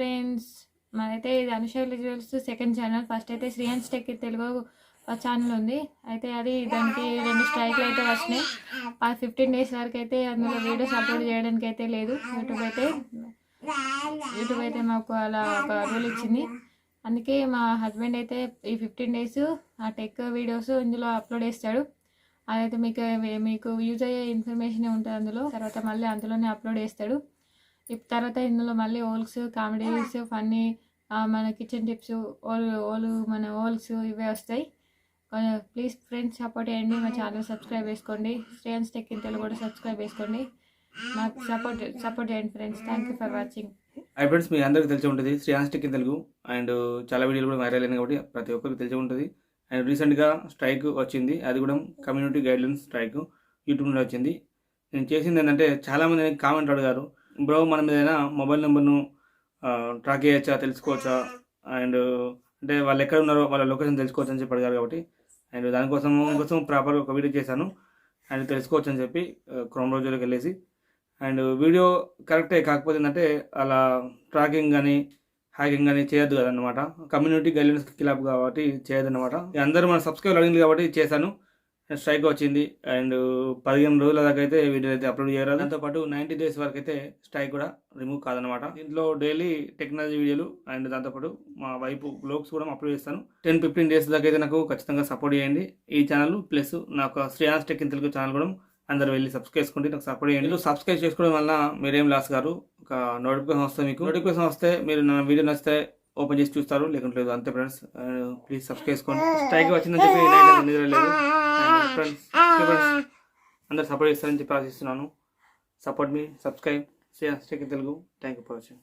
Friends మనైతే ఇది Anushaili jewels second channel first అయితే శ్రీయాన్స్ టెక్ తెలుగు ఛానల్ ఉంది. అయితే అది దానికి రెండు స్ట్రైక్లు అయితే వచ్చినాయి. ఆ ఫిఫ్టీన్ డేస్ వరకు అయితే అందులో వీడియోస్ అప్లోడ్ చేయడానికి అయితే లేదు. యూట్యూబ్ అయితే యూట్యూబ్ అయితే మాకు అలా ఒక రూల్ ఇచ్చింది. అందుకే మా హస్బెండ్ అయితే ఈ ఫిఫ్టీన్ డేస్ ఆ టెక్ వీడియోస్ ఇందులో అప్లోడ్ చేస్తాడు. అదైతే మీకు మీకు యూజ్ అయ్యే ఇన్ఫర్మేషన్ ఉంటుంది అందులో. తర్వాత మళ్ళీ అందులోనే అప్లోడ్ చేస్తాడు. తర్వాత ఇందులో మళ్ళీ ఓల్క్స్ కామెడీస్ ఫన్నీ మన కిచెన్ టిప్స్ ఓల్ ఓలు మన ఓల్స్ ఇవే వస్తాయి. ప్లీజ్ ఫ్రెండ్స్ సపోర్ట్ చేయండి మా ఛానల్ సబ్స్క్రైబ్ చేసుకోండి. శ్రేయన్స్ టెక్ ఇంతలు తెలుగు కూడా సబ్స్క్రైబ్ చేసుకోండి. మాకు సపోర్ట్ సపోర్ట్ చేయండి friends. Thank you for watching. Hi friends మీ అందరికీ తెలిసి ఉంటుంది. శ్రేయాన్స్ టెక్ తెలుగు అండ్ చాలా వీడియోలు కూడా వైరల్ అయినాయి కాబట్టి ప్రతి ఒక్కరికి తెలిసి ఉంటుంది. అండ్ రీసెంట్గా స్ట్రైక్ వచ్చింది. అది కూడా కమ్యూనిటీ గైడ్లైన్స్ స్ట్రైక్ యూట్యూబ్ నుండి వచ్చింది. నేను చేసింది ఏంటంటే చాలామంది కామెంట్ అడిగారు. బ్రో మనం ఏదైనా మొబైల్ నెంబర్ను ట్రాక్ చేయొచ్చా తెలుసుకోవచ్చా? అండ్ అంటే వాళ్ళు ఎక్కడ ఉన్నారో వాళ్ళ లొకేషన్ తెలుసుకోవచ్చు అని చెప్పి అడిగారు కాబట్టి అండ్ దానికోసం కోసం ప్రాపర్ ఒక వీడియో చేశాను. అండ్ తెలుసుకోవచ్చు అని చెప్పి క్రోమ్ రోజులకు వెళ్ళేసి అండ్ వీడియో కరెక్టే కాకపోతే ఏంటంటే అలా ట్రాకింగ్ కానీ హ్యాకింగ్ కానీ చేయొద్దు కదనమాట కమ్యూనిటీ గైడ్లైన్స్ కిలాప్ కాబట్టి చేయొద్దు అందరూ మన సబ్స్క్రైబ్ అడిగింది కాబట్టి చేశాను. స్ట్రైక్ వచ్చింది. అండ్ పదిహేను రోజుల దాకా అయితే వీడియో అయితే అప్లోడ్ చేయరాదు. దాంతోపాటు నైంటీ డేస్ వరకు అయితే స్ట్రైక్ కూడా రిమూవ్ కాదనమాట దీంట్లో డైలీ టెక్నాలజీ వీడియోలు అండ్ దాంతోపాటు మా వైపు బ్లాగ్స్ కూడా అప్లోడ్ చేస్తాను. టెన్ ఫిఫ్టీన్ డేస్ దాకా అయితే నాకు ఖచ్చితంగా సపోర్ట్ చేయండి. ఈ ఛానల్ ప్లస్ నాకు Shriyans tech in Telugu channel కూడా అందరు వెళ్ళి సబ్స్క్రైబ్ చేసుకోండి నాకు సపోర్ట్ చేయండి. సబ్స్క్రైబ్ చేసుకోవడం వల్ల మీరేం లాస్ గారు ఒక నోటిఫికేషన్ వస్తే మీకు. నోటిఫికేషన్ వస్తే మీరు నా వీడియో నచ్చితే ఓపెన్ చేసి చూస్తారు. లేకుంటే లేదు అంతే ఫ్రెండ్స్ ప్లీజ్ సబ్స్క్రైబ్ చేసుకోండి. స్ట్రైక్ వచ్చిందని చెప్పి నిద్ర లేదు. ఫ్రెండ్స్ అందరు సపోర్ట్ చేస్తారని చెప్పి ఆశిస్తున్నాను. Support me subscribe Telugu thank you for watching